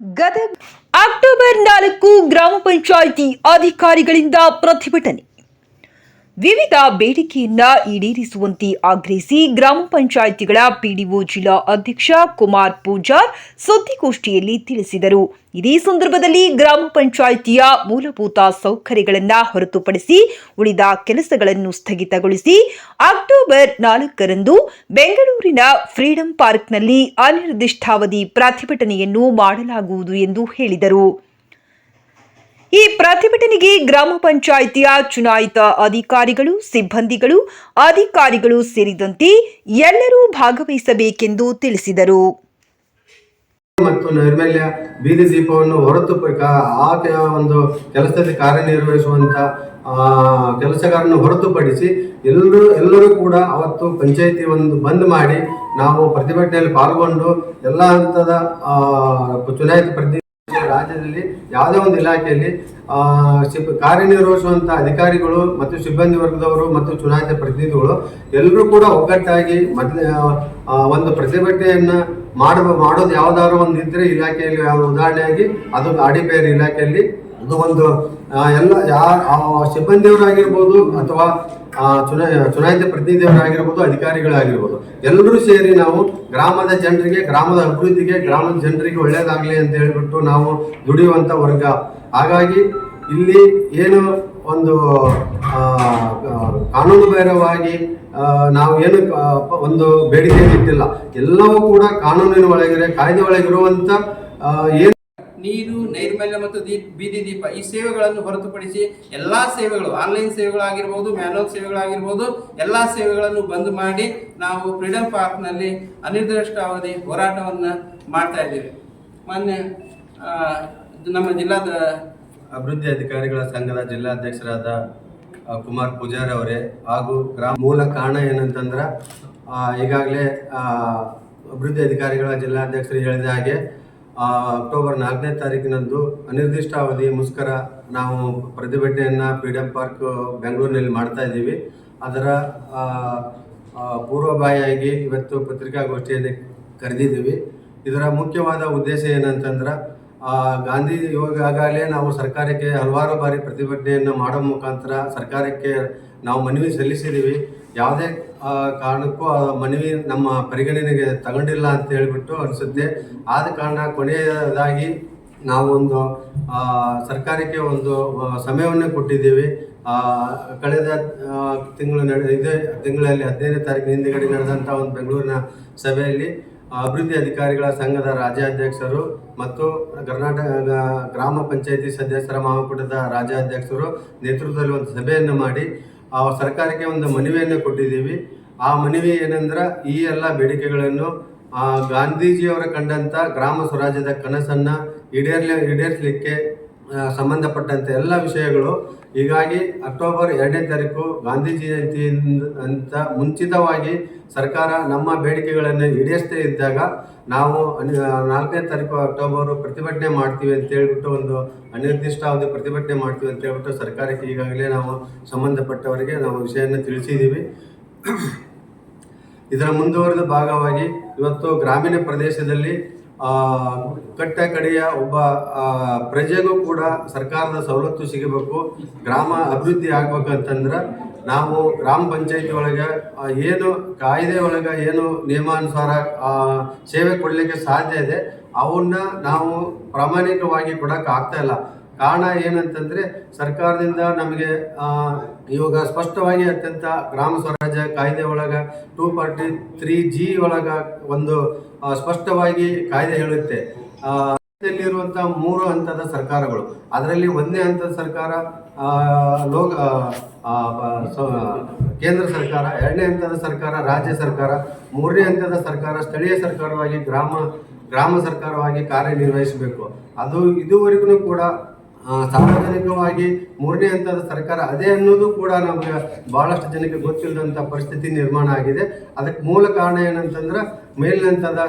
Gadag. October ನಾಲ್ಕು ಗ್ರಾಮ ಪಂಚಾಯಿತಿ ಅಧಿಕಾರಿಗಳಿಂದ ಪ್ರತಿಭಟನೆ. ವಿವಿಧ ಬೇಡಿಕೆಯನ್ನ ಈಡೇರಿಸುವಂತೆ ಆಗ್ರಹಿಸಿ ಗ್ರಾಮ ಪಂಚಾಯಿತಿಗಳ ಪಿಡಿಒ ಜಿಲ್ಲಾ ಅಧ್ಯಕ್ಷ ಕುಮಾರ್ ಪೂಜಾರ್ ಸುದ್ದಿಗೋಷ್ಠಿಯಲ್ಲಿ ತಿಳಿಸಿದರು. ಇದೇ ಸಂದರ್ಭದಲ್ಲಿ ಗ್ರಾಮ ಪಂಚಾಯಿತಿಯ ಮೂಲಭೂತ ಸೌಕರ್ಯಗಳನ್ನು ಹೊರತುಪಡಿಸಿ ಉಳಿದ ಕೆಲಸಗಳನ್ನು ಸ್ಥಗಿತಗೊಳಿಸಿ ಅಕ್ಟೋಬರ್ ನಾಲ್ಕರಂದು ಬೆಂಗಳೂರಿನ ಫ್ರೀಡಂ ಪಾರ್ಕ್ನಲ್ಲಿ ಅನಿರ್ದಿಷ್ಟಾವಧಿ ಪ್ರತಿಭಟನೆಯನ್ನು ಮಾಡಲಾಗುವುದು ಎಂದು ಹೇಳಿದರು. ಈ ಪ್ರತಿಭಟನೆಗೆ ಗ್ರಾಮ ಪಂಚಾಯಿತಿಯ ಚುನಾಯಿತ ಅಧಿಕಾರಿಗಳು, ಸಿಬ್ಬಂದಿಗಳು, ಅಧಿಕಾರಿಗಳು ಸೇರಿದಂತೆ ಎಲ್ಲರೂ ಭಾಗವಹಿಸಬೇಕೆಂದು ತಿಳಿಸಿದರು. ಮತ್ತು ನೈರ್ಮಲ್ಯ ಬೀದಿ ದೀಪವನ್ನು ಹೊರತು ಆ ಒಂದು ಕೆಲಸದಲ್ಲಿ ಕಾರ್ಯನಿರ್ವಹಿಸುವಂತ ಕೆಲಸಗಾರನ್ನು ಹೊರತುಪಡಿಸಿ ಎಲ್ಲರೂ ಎಲ್ಲರೂ ಕೂಡ ಅವತ್ತು ಪಂಚಾಯಿತಿ ಒಂದು ಬಂದ್ ಮಾಡಿ ನಾವು ಪ್ರತಿಭಟನೆಯಲ್ಲಿ ಪಾಲ್ಗೊಂಡು ಎಲ್ಲ ಹಂತದ ಚುನಾಯಿತ ಪ್ರತಿ ರಾಜ್ಯದಲ್ಲಿ ಯಾವುದೇ ಒಂದು ಇಲಾಖೆಯಲ್ಲಿ ಆ, ಸಿಬ್ ಕಾರ್ಯನಿರ್ವಹಿಸುವಂತ ಅಧಿಕಾರಿಗಳು ಮತ್ತು ಸಿಬ್ಬಂದಿ ವರ್ಗದವರು ಮತ್ತು ಚುನಾಯಿತ ಪ್ರತಿನಿಧಿಗಳು ಎಲ್ಲರೂ ಕೂಡ ಒಗ್ಗಟ್ಟಾಗಿ ಮತ್ತೆ ಒಂದು ಪ್ರತಿಭಟನೆಯನ್ನ ಮಾಡುವ ಮಾಡೋದು ಯಾವ್ದಾದ್ರು ಒಂದು ಇದ್ರೆ ಇಲಾಖೆಯಲ್ಲಿ ಉದಾಹರಣೆಯಾಗಿ ಅದು ಆಡಿಪೇರ್ ಇಲಾಖೆಯಲ್ಲಿ ಅದು ಒಂದು ಎಲ್ಲ ಯಾರು ಸಿಬ್ಬಂದಿಯವರಾಗಿರ್ಬೋದು ಅಥವಾ ಚುನಾ, ಚುನಾಯಿತ ಪ್ರತಿನಿಧಿಯವರಾಗಿರ್ಬೋದು ಅಧಿಕಾರಿಗಳಾಗಿರ್ಬೋದು, ಎಲ್ಲರೂ ಸೇರಿ ನಾವು ಗ್ರಾಮದ ಜನರಿಗೆ, ಗ್ರಾಮದ ಅಭಿವೃದ್ಧಿಗೆ, ಗ್ರಾಮದ ಜನರಿಗೆ ಒಳ್ಳೆಯದಾಗಲಿ ಅಂತ ಹೇಳಿಬಿಟ್ಟು ನಾವು ದುಡಿಯುವಂಥ ವರ್ಗ. ಹಾಗಾಗಿ ಇಲ್ಲಿ ಏನು ಒಂದು ಕಾನೂನುಬಾಹಿರವಾಗಿ ನಾವು ಏನು ಒಂದು ಬೇಡಿಕೆ ಇಟ್ಟಿಲ್ಲ. ಎಲ್ಲವೂ ಕೂಡ ಕಾನೂನಿನ ಒಳಗಿರೆ ಕಾಯ್ದೆ ಒಳಗಿರುವಂಥ ಏನು ನೀರು ನೈರ್ಮಲ್ಯ ಮತ್ತು ದೀಪ್ ಬೀದಿ ದೀಪ ಈ ಸೇವೆಗಳನ್ನು ಹೊರತುಪಡಿಸಿ ಎಲ್ಲಾ ಸೇವೆಗಳು ಆನ್ಲೈನ್ ಸೇವೆಗಳಾಗಿರ್ಬೋದು ಮ್ಯಾನುವಲ್ ಸೇವೆಗಳಾಗಿರ್ಬೋದು ಎಲ್ಲಾ ಸೇವೆಗಳನ್ನು ಬಂದ್ ಮಾಡಿ ನಾವು ಫ್ರೀಡಂ ಪಾರ್ಕ್ನಲ್ಲಿ ಅನಿರ್ದಿಷ್ಟಾವಧಿ ಹೋರಾಟವನ್ನು ಮಾಡ್ತಾ ಇದ್ದೇವೆ. ಮೊನ್ನೆ ಆ, ನಮ್ಮ ಜಿಲ್ಲಾದ ಅಭಿವೃದ್ಧಿ ಅಧಿಕಾರಿಗಳ ಸಂಘದ ಜಿಲ್ಲಾಧ್ಯಕ್ಷರಾದ ಕುಮಾರ್ ಪೂಜಾರಿ ಅವರೇ ಹಾಗೂ ಗ್ರಾಮ ಮೂಲ ಕಾರಣ ಏನಂತಂದ್ರೆ ಈಗಾಗಲೇ ಅಭಿವೃದ್ಧಿ ಅಧಿಕಾರಿಗಳ ಜಿಲ್ಲಾಧ್ಯಕ್ಷರು ಹೇಳಿದ ಹಾಗೆ ಅಕ್ಟೋಬರ್ ನಾಲ್ಕನೇ ತಾರೀಕಿನಂದು ಅನಿರ್ದಿಷ್ಟಾವಧಿ ಮುಷ್ಕರ ನಾವು ಪ್ರತಿಭಟನೆಯನ್ನು ಫ್ರೀಡಮ್ ಪಾರ್ಕ್ ಬೆಂಗಳೂರಿನಲ್ಲಿ ಮಾಡ್ತಾ ಇದ್ದೀವಿ. ಅದರ ಪೂರ್ವಭಾವಿಯಾಗಿ ಇವತ್ತು ಪತ್ರಿಕಾಗೋಷ್ಠಿಯಲ್ಲಿ ಕರೆದಿದ್ದೀವಿ. ಇದರ ಮುಖ್ಯವಾದ ಉದ್ದೇಶ ಏನಂತಂದ್ರೆ ಗಾಂಧಿ ಈಗಾಗಲೇ ನಾವು ಸರ್ಕಾರಕ್ಕೆ ಹಲವಾರು ಬಾರಿ ಪ್ರತಿಭಟನೆಯನ್ನು ಮಾಡೋ ಮುಖಾಂತರ ಸರ್ಕಾರಕ್ಕೆ ನಾವು ಮನವಿ ಸಲ್ಲಿಸಿದ್ದೀವಿ. ಯಾವುದೇ ಕಾರಣಕ್ಕೂ ಆ ಮನವಿ ನಮ್ಮ ಪರಿಗಣನೆಗೆ ತಗೊಂಡಿಲ್ಲ ಅಂತ ಹೇಳಿಬಿಟ್ಟು ಅನಿಸುತ್ತೆ. ಆದ ಕಾರಣ ಕೊನೆಯದಾಗಿ ನಾವೊಂದು ಆ, ಸರ್ಕಾರಕ್ಕೆ ಒಂದು ಸಮಯವನ್ನೇ ಕೊಟ್ಟಿದ್ದೀವಿ. ಆ, ಕಳೆದ ತಿಂಗಳು ನಡೆ ಇದೇ ತಿಂಗಳಲ್ಲಿ ಹದಿನೈದನೇ ತಾರೀಕಿನ ಹಿಂದೆಗಡೆ ನಡೆದಂಥ ಒಂದು ಬೆಂಗಳೂರಿನ ಸಭೆಯಲ್ಲಿ ಅಭಿವೃದ್ಧಿ ಅಧಿಕಾರಿಗಳ ಸಂಘದ ರಾಜ್ಯಾಧ್ಯಕ್ಷರು ಮತ್ತು ಕರ್ನಾಟಕ ಗ್ರಾಮ ಪಂಚಾಯಿತಿ ಸದಸ್ಯರ ಮಹಾಕೂಟದ ರಾಜ್ಯಾಧ್ಯಕ್ಷರು ನೇತೃತ್ವದಲ್ಲಿ ಒಂದು ಸಭೆಯನ್ನು ಮಾಡಿ ಆ ಸರ್ಕಾರಕ್ಕೆ ಒಂದು ಮನವಿಯನ್ನು ಕೊಟ್ಟಿದ್ದೀವಿ. ಆ ಮನವಿ ಏನಂದ್ರೆ ಈ ಎಲ್ಲ ಬೇಡಿಕೆಗಳನ್ನು ಗಾಂಧೀಜಿಯವರು ಕಂಡಂಥ ಗ್ರಾಮ ಸ್ವರಾಜ್ಯದ ಕನಸನ್ನ ಈಡೇರ್ಲಿ, ಈಡೇರಿಸಲಿಕ್ಕೆ ಸಂಬಂಧಪಟ್ಟಂತೆ ಎಲ್ಲ ವಿಷಯಗಳು. ಹೀಗಾಗಿ ಅಕ್ಟೋಬರ್ ಎರಡನೇ ತಾರೀಕು ಗಾಂಧಿ ಜಯಂತಿ ಅಂತ ಮುಂಚಿತವಾಗಿ ಸರ್ಕಾರ ನಮ್ಮ ಬೇಡಿಕೆಗಳನ್ನು ಈಡೇರಿಸದೇ ಇದ್ದಾಗ ನಾವು ನಾಲ್ಕನೇ ತಾರೀಕು ಅಕ್ಟೋಬರ್ ಪ್ರತಿಭಟನೆ ಮಾಡ್ತೀವಿ ಅಂತ ಹೇಳ್ಬಿಟ್ಟು ಒಂದು ಅನಿರ್ದಿಷ್ಟಾವಧಿ ಪ್ರತಿಭಟನೆ ಮಾಡ್ತೀವಿ ಅಂತ ಹೇಳ್ಬಿಟ್ಟು ಸರ್ಕಾರಕ್ಕೆ ಈಗಾಗಲೇ ನಾವು ಸಂಬಂಧಪಟ್ಟವರಿಗೆ ನಾವು ವಿಷಯವನ್ನು ತಿಳಿಸಿದ್ದೀವಿ. ಇದರ ಮುಂದುವರೆದ ಭಾಗವಾಗಿ ಇವತ್ತು ಗ್ರಾಮೀಣ ಪ್ರದೇಶದಲ್ಲಿ ಕಟ್ಟ ಕಡೆಯ ಒಬ್ಬ ಪ್ರಜೆಗೂ ಕೂಡ ಸರ್ಕಾರದ ಸವಲತ್ತು ಸಿಗಬೇಕು, ಗ್ರಾಮ ಅಭಿವೃದ್ಧಿ ಆಗ್ಬೇಕಂತಂದ್ರೆ ನಾವು ಗ್ರಾಮ ಪಂಚಾಯತಿ ಒಳಗೆ ಏನು ಕಾಯ್ದೆ ಒಳಗೆ ಏನು ನಿಯಮಾನುಸಾರ ಸೇವೆ ಕೊಡಲಿಕ್ಕೆ ಸಾಧ್ಯ ಇದೆ, ಅವನ್ನ ನಾವು ಪ್ರಾಮಾಣಿಕವಾಗಿ ಕೊಡಕ್ಕೆ ಆಗ್ತಾ ಇಲ್ಲ. ಕಾರಣ ಏನಂತಂದ್ರೆ ಸರ್ಕಾರದಿಂದ ನಮಗೆ ಇವಾಗ ಸ್ಪಷ್ಟವಾಗಿ ಅತ್ಯಂತ ಗ್ರಾಮ ಸ್ವರಾಜ್ಯ ಕಾಯ್ದೆ ಒಳಗ ಟೂ ಫಾರ್ಟಿ ತ್ರೀ ಜಿ ಒಳಗ ಒಂದು ಸ್ಪಷ್ಟವಾಗಿ ಕಾಯ್ದೆ ಹೇಳುತ್ತೆ. ಇರುವಂತಹ ಮೂರು ಹಂತದ ಸರ್ಕಾರಗಳು. ಅದರಲ್ಲಿ ಒಂದನೇ ಹಂತದ ಸರ್ಕಾರ ಲೋಕ ಕೇಂದ್ರ ಸರ್ಕಾರ, ಎರಡನೇ ಹಂತದ ಸರ್ಕಾರ ರಾಜ್ಯ ಸರ್ಕಾರ, ಮೂರನೇ ಹಂತದ ಸರ್ಕಾರ ಸ್ಥಳೀಯ ಸರ್ಕಾರವಾಗಿ ಗ್ರಾಮ ಗ್ರಾಮ ಸರ್ಕಾರವಾಗಿ ಕಾರ್ಯನಿರ್ವಹಿಸಬೇಕು. ಅದು ಇದುವರೆಗೂ ಕೂಡ ಸಾರ್ವಜನಿಕವಾಗಿ ಮೂರನೇ ಹಂತದ ಸರ್ಕಾರ ಅದೇ ಅನ್ನೋದು ಕೂಡ ನಮಗೆ ಬಹಳಷ್ಟು ಜನಕ್ಕೆ ಗೊತ್ತಿಲ್ಲದಂಥ ಪರಿಸ್ಥಿತಿ ನಿರ್ಮಾಣ ಆಗಿದೆ. ಅದಕ್ಕೆ ಮೂಲ ಕಾರಣ ಏನಂತಂದ್ರೆ ಮೇಲಿನ ಹಂತದ